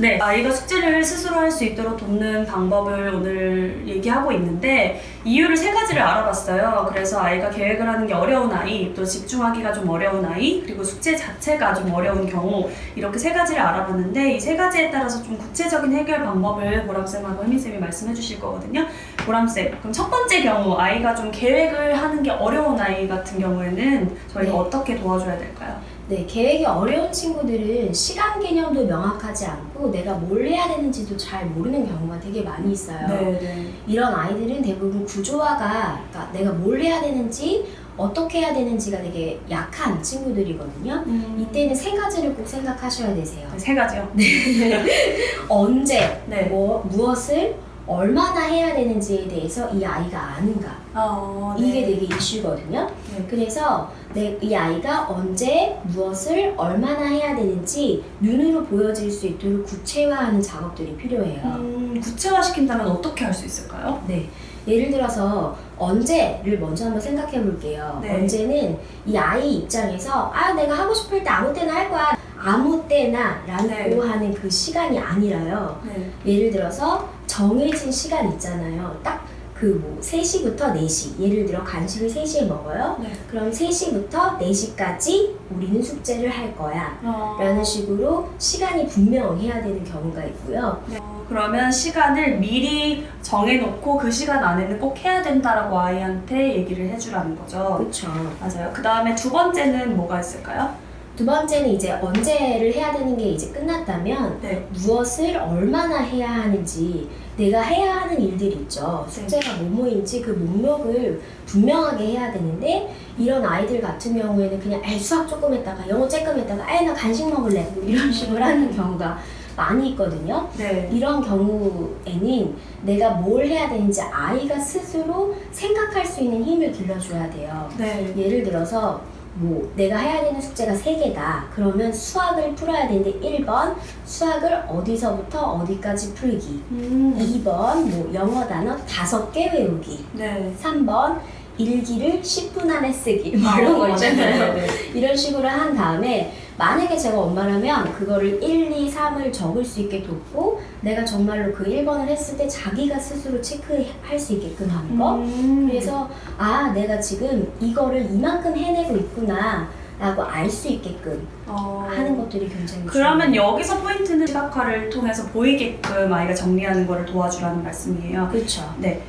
네, 아이가 숙제를 스스로 할 수 있도록 돕는 방법을 오늘 얘기하고 있는데 이유를 세 가지를 알아봤어요. 그래서 아이가 계획을 하는 게 어려운 아이, 또 집중하기가 좀 어려운 아이, 그리고 숙제 자체가 좀 어려운 경우 이렇게 세 가지를 알아봤는데 이 세 가지에 따라서 좀 구체적인 해결 방법을 보람쌤하고 혜미쌤이 말씀해 주실 거거든요. 보람쌤, 그럼 첫 번째 경우 아이가 좀 계획을 하는 게 어려운 아이 같은 경우에는 저희가 네. 어떻게 도와줘야 될까요? 네, 계획이 어려운 친구들은 시간 개념도 명확하지 않고 내가 뭘 해야 되는지도 잘 모르는 경우가 되게 많이 있어요. 네. 이런 아이들은 대부분 구조화가 그러니까 내가 뭘 해야 되는지 어떻게 해야 되는지가 되게 약한 친구들이거든요. 음, 이때는 세 가지를 꼭 생각하셔야 되세요. 세 가지요. 언제, 네. 뭐, 무엇을 얼마나 해야 되는지에 대해서 이 아이가 아는가. 어, 네. 이게 되게 이슈거든요. 네. 그래서 내, 이 아이가 언제 무엇을 얼마나 해야 되는지 눈으로 보여질 수 있도록 구체화하는 작업들이 필요해요. 음, 구체화 시킨다면 어떻게 할 수 있을까요? 네. 예를 들어서 언제를 먼저 한번 생각해 볼게요. 네. 언제는 이 아이 입장에서 아 내가 하고 싶을 때 아무 때나 할 거야. 아무 때나 라고 네. 하는 그 시간이 아니라요. 네. 예를 들어서 정해진 시간 있잖아요. 딱 그뭐 3시부터 4시. 예를 들어 간식을 3시에 먹어요. 네. 그럼 3시부터 4시까지 우리는 숙제를 할 거야. 어, 라는 식으로 시간이 분명해야 되는 경우가 있고요. 네. 어, 그러면 시간을 미리 정해놓고 그 시간 안에는 꼭 해야 된다라고 아이한테 얘기를 해주라는 거죠. 그렇죠. 맞아요. 그 다음에 두 번째는 뭐가 있을까요? 두 번째는 이제 언제를 해야 되는 게 이제 끝났다면 네. 무엇을 얼마나 해야 하는지 내가 해야 하는 일들이 있죠. 숙제가 뭐뭐인지 그 목록을 분명하게 해야 되는데 이런 아이들 같은 경우에는 그냥 에 수학 조금 했다가 영어 조금 했다가 에나 간식 먹을래 뭐 이런 식으로 하는 경우가 많이 있거든요. 네. 이런 경우에는 내가 뭘 해야 되는지 아이가 스스로 생각할 수 있는 힘을 길러줘야 돼요. 네. 예를 들어서 뭐 내가 해야 되는 숙제가 세개다 그러면 수학을 풀어야 되는데 1번 수학을 어디서부터 어디까지 풀기 음. 2번 뭐 영어 단어 5개 외우기 네. 3번 일기를 10분 안에 쓰기 뭐 이런 거 있잖아요. 이런 식으로 한 다음에 만약에 제가 엄마라면 그거를 1, 2, 3을 적을 수 있게 돕고 내가 정말로 그 1번을 했을 때 자기가 스스로 체크할 수 있게끔 하는 거 음. 그래서 아 내가 지금 이거를 이만큼 해내고 있구나 라고 알 수 있게끔 어. 하는 것들이 굉장히 그러면 중요해요. 여기서 포인트는 시각화를 통해서 보이게끔 아이가 정리하는 거를 도와주라는 말씀이에요. 그렇죠 네.